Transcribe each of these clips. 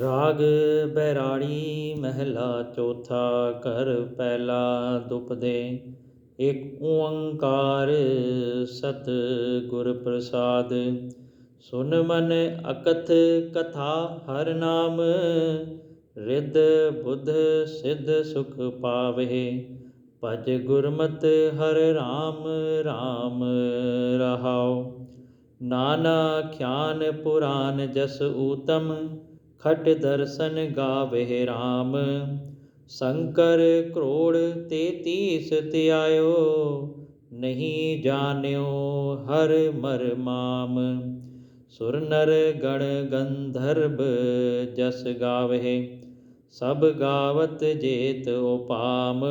ਰਾਗ ਬਹਿਰਾੜੀ ਮਹਿਲਾ ਚੌਥਾ ਘਰ ਪਹਿਲਾ ਦੁਪਦੇ ਏਕ ਓੰਕਾਰ ਸਤ ਗੁਰ ਪ੍ਰਸਾਦ। ਸੁਨ ਮਨ ਅਕਥ ਕਥਾ ਹਰ ਨਾਮ, ਰਿੱਧ ਬੁੱਧ ਸਿੱਧ ਸੁਖ ਪਾਵੇ। ਭਜ ਗੁਰਮਤ ਹਰ RAM RAM ਰਹਾਉ। ਨਾਨਾ ਖਿਆਨ ਪੁਰਾਨ ਜਸ ਊਤਮ ਖਟ ਦਰਸ਼ਨ ਗਾਵੇ RAM ਸ਼ੰਕਰ ਕਰੋੜ ਤੇਤੀਸ ਧਿਆਇਓ, ਨਹੀਂ ਜਾਣਿਓ ਹਰ ਮਰਮਾਮ ਸੁਰ ਨਰ ਗਣ ਗੰਧਰਬ ਜਸ ਗਾਵੇ ਸਭ ਗਾਵਤ ਜੇਤ ਉਪਾਮ।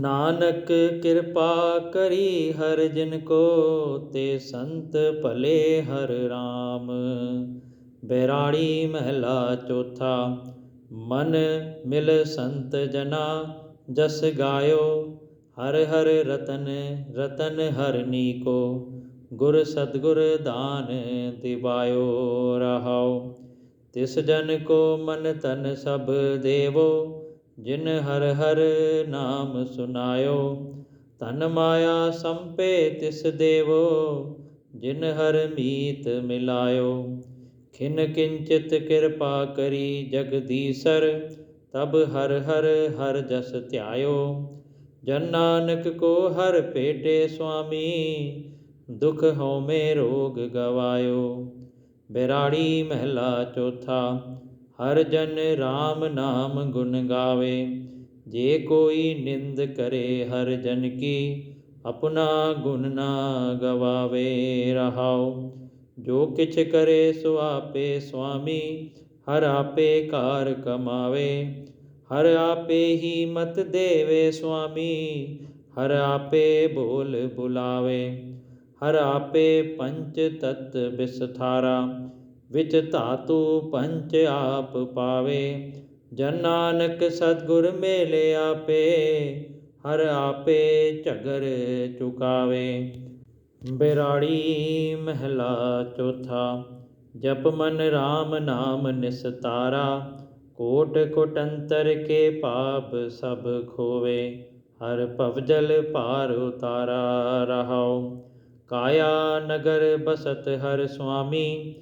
ਨਾਨਕ ਕਿਰਪਾ ਕਰੀ ਹਰ ਜਿਨ ਕੋ, ਤੇ ਸੰਤ ਭਲੇ ਹਰ RAM बैराणी महला चौथा, मन मिल संत जना, जस गायो हर हर रतन रतन हरनी को गुर सदगुर दान दिवायो रहाओ। तिस जन को मन तन सब देवो, जिन हर हर नाम सुनायो। तन माया संपे तिस देवो, जिन हर मीत मिलायो। ਖਿਨ ਕਿੰਚਿਤ ਕਿਰਪਾ ਕਰੀ ਜਗਦੀਸਰ, ਤਬ ਹਰ ਹਰ ਹਰ ਜਸ ਧਿਆਇਓ। ਜਨ ਨਾਨਕ ਕੋ ਹਰ ਭੇਟੇ ਸੁਆਮੀ, ਦੁਖ ਹਉਮੈ ਰੋਗ ਗਵਾਇਓ। ਬੈਰਾੜੀ ਮਹਿਲਾ ਚੌਥਾ, ਹਰ ਜਨ RAM ਨਾਮ ਗੁਣ ਗਾਵੇ। ਜੇ ਕੋਈ ਨਿੰਦ ਕਰੇ ਹਰ ਜਨ ਕੀ, ਆਪਣਾ ਗੁਣ ਨਾ ਗਵਾਵੇ ਰਹਾਉ जो किच करे सो आपे स्वामी, हर आपे कार कमावे। हर आपे ही मत देवे स्वामी, हर आपे बोल बुलावे। हर आपे पंच तत् विस्थारा विच तातु पंच आप पावे। जन नानक सतगुर मेले आपे, हर आपे चगर चुकावे। बिराड़ी महला चौथा, जप मन राम नाम निस्तारा कोट कोटंतर के पाप सब खोवे, हर पवजल पार उतारा रहाओ। काया नगर बसत हर स्वामी,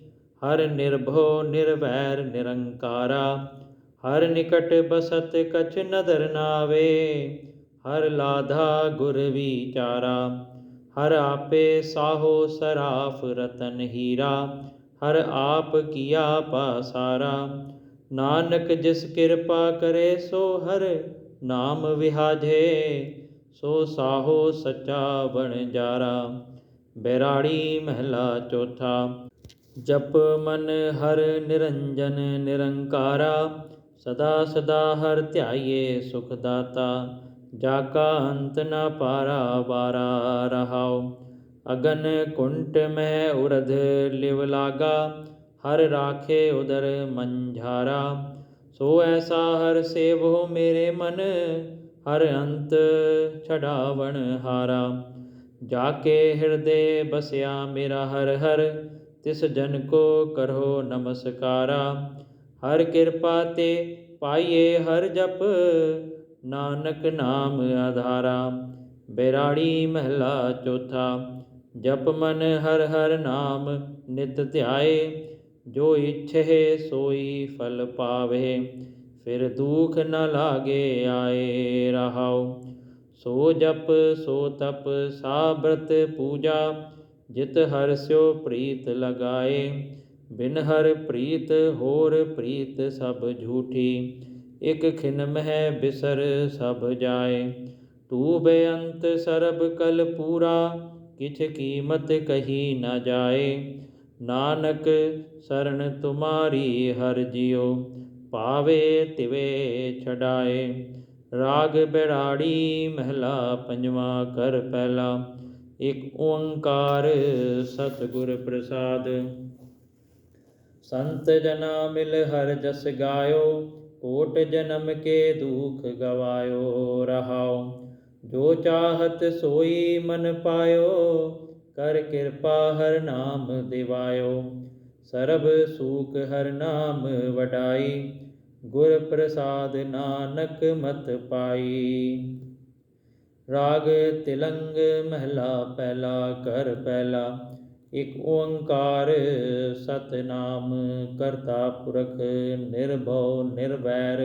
हर निर्भो निर्वैर निरंकारा, हर निकट बसत कछ नदर नावे, हर लाधा गुर विचारा। हर आपे साहो सराफ रतन हीरा, हर आप किया पासारा नानक जिस कृपा करे सो हर नाम विहाजे, सो साहो सचा बन जारा। बैराड़ी महला चौथा, जप मन हर निरंजन निरंकारा, सदा सदा हर त्याये सुखदाता। ਜਾ ਕਾ ਅੰਤ ਨ ਪਾਰਾ ਵਾਰਾ ਰਹਾਉ, ਅਗਨ ਕੁੰਟ ਮਹਿ ਉਰਧ ਲਿਵ ਲਾਗਾ, ਹਰ ਰਾਖੇ ਉਦਰ ਮੰਝਾਰਾ। ਸੋ ਐਸਾ ਹਰ ਸੇਵੋ ਮੇਰੇ ਮਨ, ਹਰ ਅੰਤ ਛਡਾਵਣ ਹਾਰਾ। ਜਾ ਕੇ ਹਿਰਦੇ ਬਸਿਆ ਮੇਰਾ ਹਰ ਹਰ, ਤਿਸ ਜਨ ਕੋ ਕਰੋ ਨਮਸਕਾਰਾ। ਹਰ ਕਿਰਪਾ ਤੇ ਪਾਈਏ ਹਰ ਜਪ ਨਾਨਕ ਨਾਮ ਆਧਾਰਾ, ਬੈਰਾੜੀ ਮਹਿਲਾ ਚੌਥਾ, ਜਪ ਮਨ ਹਰ ਹਰ ਨਾਮ ਨਿਤ ਧਿਆਏ, ਜੋ ਇਛੇ ਸੋਈ ਫਲ ਪਾਵੇ, ਫਿਰ ਦੁਖ ਨ ਲਾਗੇ ਆਏ ਰਹਾਉ। ਸੋ ਜਪ, ਸੋ ਤਪ ਸਾਬ੍ਰਤ ਪੂਜਾ, ਜਿਤ ਹਰ ਸਿਓ ਪ੍ਰੀਤ ਲਗਾਏ, ਬਿਨ ਹਰ ਪ੍ਰੀਤ ਹੋਰ ਪ੍ਰੀਤ ਸਭ ਝੂਠੀ। एक खिन मह बिसर सब जाए तू बेअंत सरब कल पूरा किछ कीमत कही न जाए नानक शरण तुम्हारी हर जियो पावे तिवे छडाए राग बेराड़ी महला पंजवा कर पहला एक ओंकार सतगुर प्रसाद संत जना मिल हर जस गायो ਕੋਟ ਜਨਮ ਕੇ ਦੁਖ ਗਵਾਇਓ ਰਹਾਉ, ਜੋ ਚਾਹਤ ਸੋਈ ਮਨ ਪਾਇਓ, ਕਰ ਕਿਰਪਾ ਹਰ ਨਾਮ ਦਿਵਾਇਓ। ਸਰਬ ਸੂਖ ਹਰ ਨਾਮ ਵਡਾਈ, ਗੁਰ ਪ੍ਰਸਾਦ ਨਾਨਕ ਮਤ ਪਾਈ। ਰਾਗ ਤਿਲੰਗ ਮਹਿਲਾ ਪਹਿਲਾ ਕਰ ਪਹਿਲਾ एक ओंकार सतनाम करता पुरख निर्भव निर्वैर।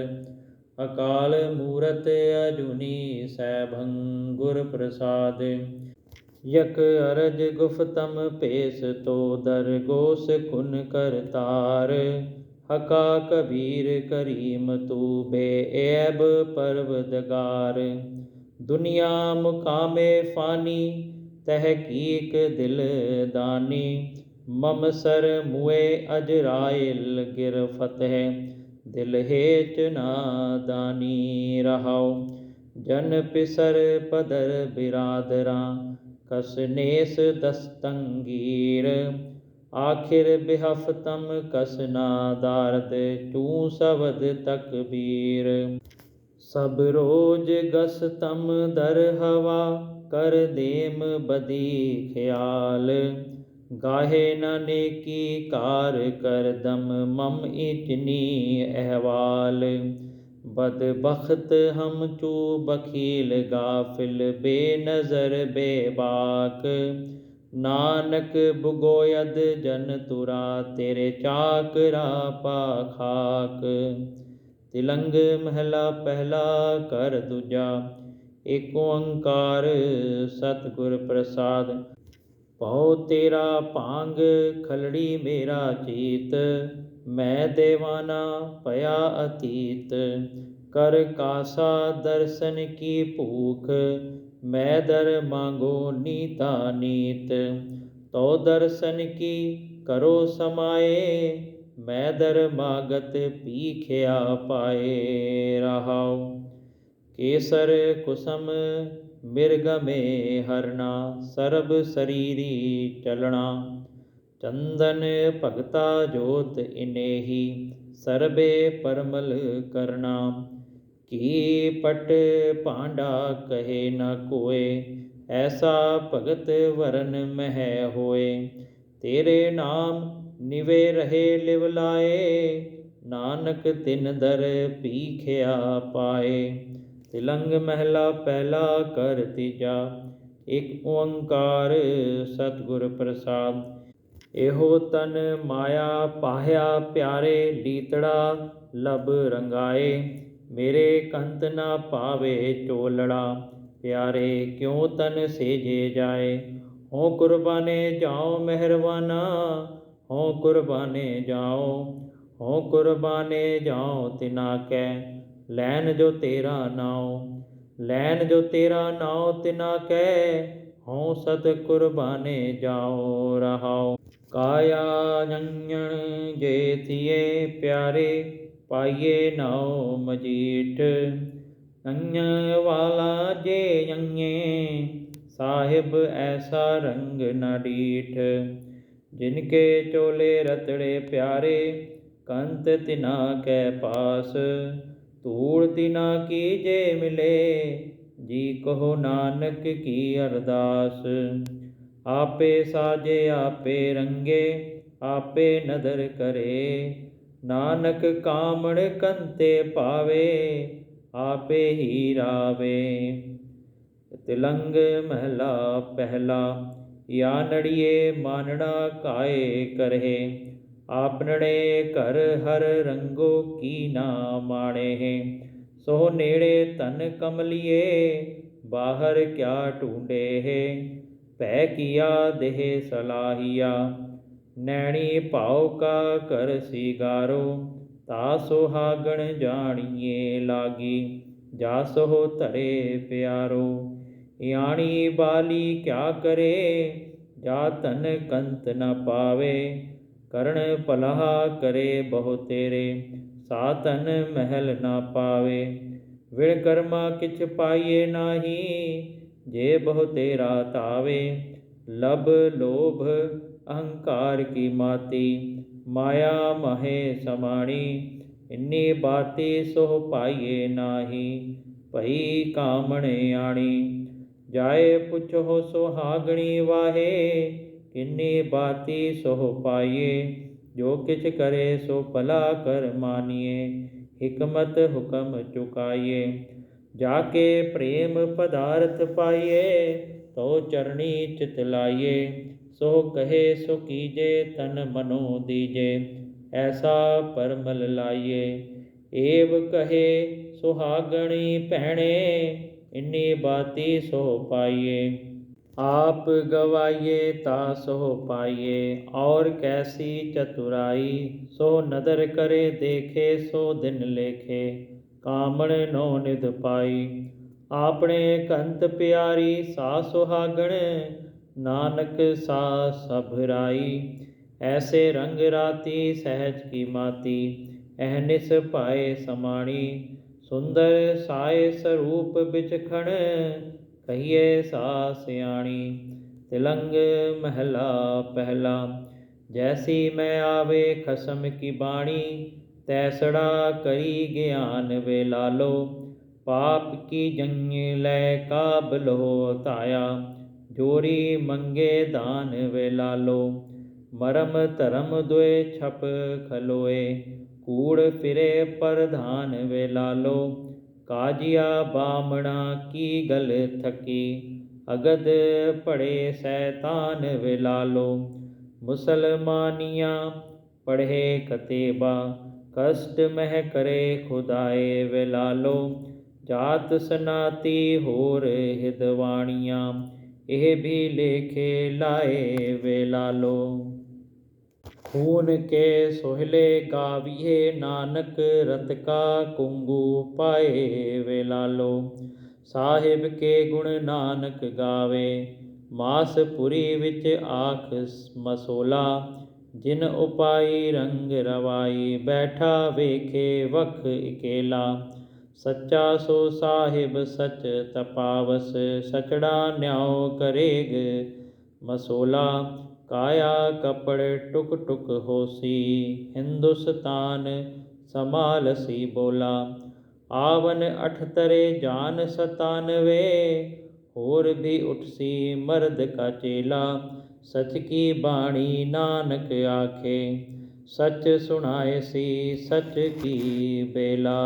अकाल मूरत अजुनी सैभं गुर प्रसाद। यक अरज गुफतम पेश तो दर गोस कुन करतार हका कबीर करीम तू बे ऐब परवदगार। दुनिया मुकामे फानी ਤਹਿਕੀਕ ਦਿਲ ਦਾਨੀ, ਮਮ ਮਮਸਰ ਮੁਏ ਅਜਰਾਇਲ ਗਿਰ ਫਤਹਿ, ਦਿਲ ਹੇਚ ਨਾਦਾਨੀ ਰਹਾਉ, ਜਨ ਪਿਸਰ ਪਦਰ ਬਿਰਾਦਰਾਂ ਕਸਨੇਸ ਦਸਤੰਗੀਰ ਆਖਿਰ ਬਿਹਫਤਮ ਕਸਨਾ ਦਾਰਦ, ਚੂ ਸਬਦ ਤਕਬੀਰ। ਸਭ ਰੋਜ ਗਸਤਮ ਦਰ ਹਵਾ कर देम बदी ख्याल। गाहे न नेकी कार कर दम, मम इतनी अहवाल। बद बख्त हम चू बखील गाफिल बे नज़र बेबाक। नानक बुगोयद जन तुरा, तेरे चाकरा पाखाक तिलंग महला पहला कर दूजा ਏਕ ਓੰਕਾਰ ਸਤਿਗੁਰ ਪ੍ਰਸਾਦ। ਭਉ ਤੇਰਾ ਭਾਂਗ ਖਲੜੀ ਮੇਰਾ ਚੀਤ, ਮੈਂ ਦੇਵਾਨਾ ਭਇਆ ਅਤੀਤ। ਕਰ ਕਾਸਾ ਦਰਸ਼ਨ ਕੀ ਭੂਖ, ਮੈਂ ਦਰ ਮੰਗੋ ਨੀਤਾ ਨੀਤ। ਤੋ ਦਰਸ਼ਨ ਕੀ ਕਰੋ ਸਮਾਏ, ਮੈਂ ਦਰ ਮਾਗਤ ਪੀਖਿਆ ਪਾਏ ਰਹਾਉ। ਕੇਸਰ ਕੁਸਮ ਮਿਰਗਮੇ ਹਰਣਾ ਸਰਬ ਸਰੀਰੀ ਚਲਣਾ। ਚੰਦਨ ਭਗਤਾ ਜੋਤ ਇਨੇਹੀ, ਸਰਬੇ ਪਰਮਲ ਕਰਨਾ। ਕੀ ਪਟ ਭਾਂਡਾ ਕਹੇ ਨ ਕੋਏ, ਐਸਾ ਭਗਤ ਵਰਨ ਮਹਿ ਹੋਏ। ਤੇਰੇ ਨਾਮ ਨਿਵੇ ਰਹੇ ਲਿਵ ਲਾਏ, ਨਾਨਕ ਤਿਨ ਦਰ ਪੀਖਿਆ ਪਾਏ। तिलंग महला पहला कर तीजा एक ओंकार सतगुर प्रसाद। एहो तन माया पाया प्यारे लीतड़ा लब रंगाए। मेरे कंत ना पावे चोलड़ा। प्यारे क्यों तन सेजे जाए? हो कुर्बाने जाओ मेहरबाना। हो कुर्बाने जाओ। हो कुर्बाने जाओ तिना कै ਲੈਨ ਜੋ ਤੇਰਾ ਨਾਉ, ਲੈਨ ਜੋ ਤੇਰਾ ਨਾਉ ਤਿਨਾ ਕਹਿ, ਹਉ ਸਤ ਕੁਰਬਾਨੇ ਜਾਓ ਰਹਾਉ। ਕਾਇਆ ਜੰਜਣ ਜੇ ਥੀਏ ਪਿਆਰੇ, ਪਾਈਏ ਨਾਉ ਮਜੀਠ। ਅੰਨ ਵਾਲਾ ਜੇ ਜੰਗੇ ਸਾਹਿਬ ਐਸਾ ਰੰਗ ਨਾ ਡੀਠ। ਜਿਨ ਕੇ ਚੋਲੇ ਰਤੜੇ ਪਿਆਰੇ, ਕੰਤ ਤਿਨਾ ਕੈ ਪਾਸ। ਧੂੜ ਤਿਨਾ ਕੀ ਜੇ ਮਿਲੇ, ਜੀ ਕਹੋ ਨਾਨਕ ਕੀ ਅਰਦਾਸ। ਆਪੇ ਸਾਜੇ, ਆਪੇ ਰੰਗੇ, ਆਪੇ ਨਦਰ ਕਰੇ। ਨਾਨਕ ਕਾਮਣ ਕੰਤੇ ਪਾਵੇ, ਆਪੇ ਹੀ ਰਾਵੇ। ਤਿਲੰਗ ਮਹਿਲਾ ਪਹਿਲਾ ਯਾ ਨੜੀਏ ਮਾਨਣਾ ਕਾਏ ਕਰਹਿ आपने कर हर रंगो की ना माणे हैं। सो नेड़े तन कमलिए, बाहर क्या ढूंढे है? पै किया देह सलाहिया, नैणी पाओ का कर सिगारो। ता सोहागण जानिए लागी जासो तरे प्यारो। याणी बाली क्या करे? जा तन कंत न पावे। करण पलाह करे बहु तेरे सातन महल ना पावे विण कर्मा किछ पाइये नाही जे बहु तेरा तावे लब लोभ अहंकार की माती माया महे समाणी इन्नी बाती सोह पाइए नाही पई कामणे आणी जाए पुछो सोहागणी वाहे ਕਿੰਨੀ ਬਾਤੀ ਸੋਹ ਪਾਈਏ, ਜੋ ਕਿਛ ਕਰੇ ਸੋ ਭਲਾ ਕਰ ਮਾਨੀਏ, ਹਿਕਮਤ ਹੁਕਮ ਚੁਕਾਈਏ। ਜਾ ਕੇ ਪ੍ਰੇਮ ਪਦਾਰਥ ਪਾਈਏ, ਤੋ ਚਰਣੀ ਚਿਤ ਲਾਈਏ। ਸੋ ਕਹੇ ਸੋ ਕੀਜੇ, ਤਨ ਮਨੋ ਦੀਜੇ, ਐਸਾ ਪਰਮਲ ਲਾਈਏ। ਏਵ ਕਹੇ ਸੁਹਾਗਣੀ ਭੈਣੇ, ਇੰਨੀ ਬਾਤੀ ਸੋ ਪਾਈਏ। आप गवाइए ता सो पाइए, और कैसी चतुराई? सो नदर करे देखे, सो दिन लेखे, कामण नो निध पाई। आपने कंत प्यारी, सा सुहागण, नानक सा सभराई ऐसे रंग राती सहज की माती अहनिस पाए समाणी। सुंदर साय स्वरूप बिचखण कहिए सा सियाणी तिलंग महला पहला जैसी मैं आवे खसम की बाणी तैसड़ा करी ज्ञान वे लालो पाप की जंग लय काबल होताया जोरी मंगे दान वे लालो मरम तरम दुए छप खलोए कूड़ फिरे पर धान वे लालो ਲਾਲੋ ਕਾਜੀਆ ਬਾਮਣਾ ਕੀ ਗਲ ਥਕੀ ਅਗਦ ਪੜੇ ਸੈਤਾਨ ਵੇ ਲਾਲੋ ਮੁਸਲਮਾਨੀਆਂ ਪੜ੍ਹੇ ਕਤੇਬਾ ਕਸ਼ਟ ਮਹਿ ਕਰੇ ਖੁਦਾਏ ਵੇ ਲਾਲੋ ਜਾਤ ਸਨਾਤੀ ਹੋਰ ਹਿਦਵਾਣੀਆਂ ਇਹ ਵੀ ਲੇਖੇ ਲਾਏ ਵੇ ਲਾਲੋ ਖੂਨ ਕੇ ਸੋਹਲੇ ਗਾਵੀਏ ਨਾਨਕ, ਰਤ ਕਾ ਕੁੰਗੂ ਪਾਏ ਵੇ ਲਾਲੋ ਸਾਹਿਬ ਕੇ ਗੁਣ ਨਾਨਕ ਗਾਵੇ, ਮਾਸ ਪੁਰੀ ਵਿੱਚ ਆਖ ਮਸੋਲਾ। ਜਿਨ ਉਪਾਈ ਰੰਗ ਰਵਾਈ, ਬੈਠਾ ਵੇਖੇ ਵਖ ਇਕੇਲਾ। ਸੱਚਾ ਸੋ ਸਾਹਿਬ ਸਚ ਤਪਾਵਸ ਸਚੜਾ ਨਿਆਉ ਕਰੇਗ ਮਸੋਲਾ। ਕਾਇਆ ਕਪੜ ਟੁਕ ਟੁਕ ਹੋਸੀ, ਹਿੰਦੁਸਤਾਨ ਸਮਾਲਸੀ ਬੋਲਾ। ਆਵਨ ਅਠ ਤਰੇ ਜਾਨ ਸਤਾਨਵੇ, ਹੋਰ ਵੀ ਉਠਸੀ ਮਰਦ ਕਾ ਚੇਲਾ। ਸਚ ਕੀ ਬਾਣੀ ਨਾਨਕ ਆਖੇ, ਸਚ ਸੁਣਾਏ ਸੀ ਸਚ ਕੀ ਬੇਲਾ।